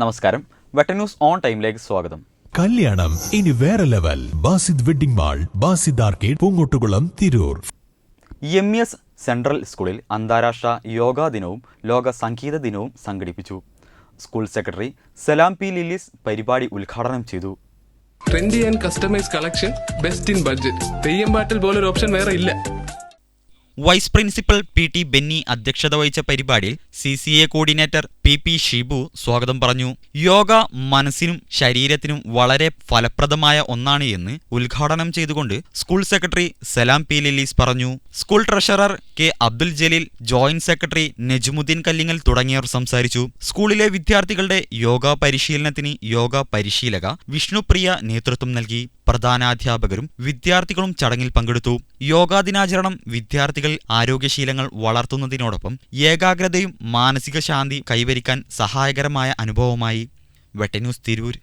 നമസ്കാരം. വെട്ട news on ടൈമിലേക്ക് സ്വാഗതം. കല്യാണം ഇനി വേറെ level. Basid wedding mall Basid arcade Poongottukulam Tirur. M S central സ്കൂളിൽ അന്താരാഷ്ട്ര യോഗാ ദിനവും ലോക സംഗീത ദിനവും സംഘടിപ്പിച്ചു. School secretary Salam P Lillis പരിപാടി ഉദ്ഘാടനം ചെയ്തു. Trendy and customise collection best in budget. Theyyam പാട്ടിൽ പോലൊരു ഓപ്ഷൻ വേറെ ഇല്ല. Vice principal P T Benny അധ്യക്ഷത വഹിച്ച പരിപാടിയിൽ C C A coordinator P P Shibu സ്വാഗതം പറഞ്ഞു. യോഗ മനസ്സിനും ശരീരത്തിനും വളരെ ഫലപ്രദമായ ഒന്നാണ് എന്ന് ഉദ്ഘാടനം ചെയ്തുകൊണ്ട് school secretary Salam P Lillis പറഞ്ഞു. School treasurer K Abdul Jaleel joint secretary Najmuddin Kallingal തുടങ്ങിയവർ സംസാരിച്ചു. സ്കൂളിലെ വിദ്യാർത്ഥികളുടെ യോഗ പരിശീലനത്തിന് യോഗ പരിശീലക വിഷ്ണുപ്രിയ നേതൃത്വം നൽകി. പ്രധാനാധ്യാപകരും വിദ്യാർത്ഥികളും ചടങ്ങിൽ പങ്കെടുത്തു. യോഗാ ദിനാചരണം വിദ്യാർത്ഥികൾ ആരോഗ്യശീലങ്ങൾ വളർത്തുന്നതിനോടൊപ്പം ഏകാഗ്രതയും മാനസിക ശാന്തി കൈവരിക്കാൻ സഹായകരമായ അനുഭവമായി വെട്ടന്യൂസ് തിരൂർ.